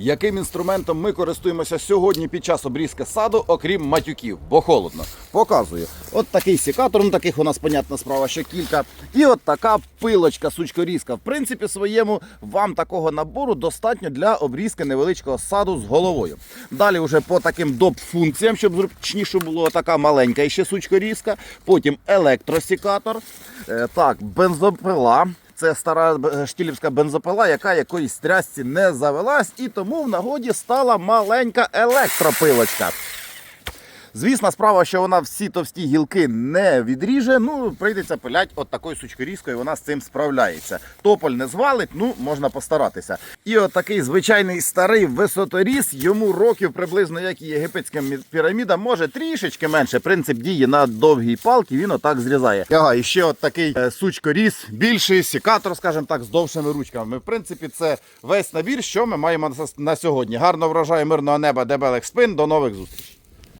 Яким інструментом ми користуємося сьогодні під час обрізки саду, окрім матюків, бо холодно. Показую. От такий секатор, ну таких у нас, понятна справа, що кілька. І от така пилочка, сучкорізка. В принципі, своєму вам такого набору достатньо для обрізки невеличкого саду з головою. Далі вже по таким доп-функціям, щоб зручніше було така маленька і ще сучкорізка. Потім електросікатор. Е, так, бензопила. Це стара е, штілівська бензопила, яка якоїсь трясці не завелась, і тому в нагоді стала маленька електропилочка. Звісна справа, що вона всі товсті гілки не відріже. Ну, прийдеться пилять от такою сучкорізкою, вона з цим справляється. Тополь не звалить, ну можна постаратися. І от такий звичайний старий висоторіз, йому років приблизно як і єгипетська мі- піраміда, може трішечки менше. Принцип дії на довгій палці, він отак зрізає. Ага, і ще от такий е, сучкоріз, більший секатор, скажімо так, з довшими ручками. В принципі, це весь набір, що ми маємо на- на сьогодні. Гарно врожаю, мирного неба, дебелих спин. До нових зустрічей.